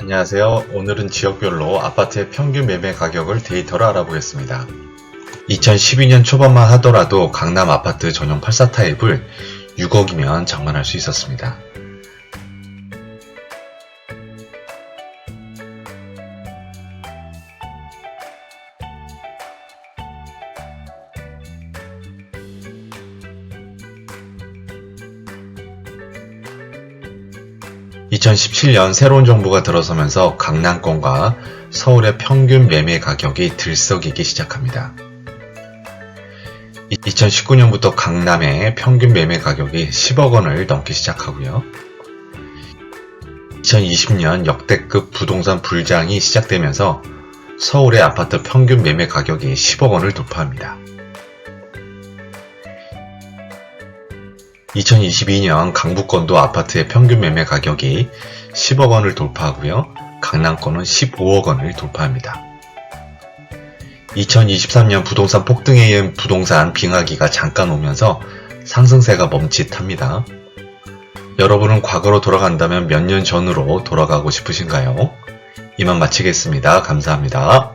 안녕하세요. 오늘은 지역별로 아파트의 평균 매매 가격을 데이터로 알아보겠습니다. 2012년 초반만 하더라도 강남 아파트 전용 84 타입을 6억이면 장만할 수 있었습니다. (2017년) 새로운 정부가 들어서면서 강남권과 서울의 평균 매매 가격이 들썩이기 시작합니다. 2019년부터 강남의 평균 매매 가격이 10억 원을 넘기 시작하고요. 2020년 역대급 부동산 불장이 시작되면서 서울의 아파트 평균 매매 가격이 10억 원을 돌파합니다. 2022년 강북권도 아파트의 평균 매매 가격이 10억 원을 돌파하고요. 강남권은 15억 원을 돌파합니다. 2023년 부동산 폭등에 의한 부동산 빙하기가 잠깐 오면서 상승세가 멈칫합니다. 여러분은 과거로 돌아간다면 몇 년 전으로 돌아가고 싶으신가요? 이만 마치겠습니다. 감사합니다.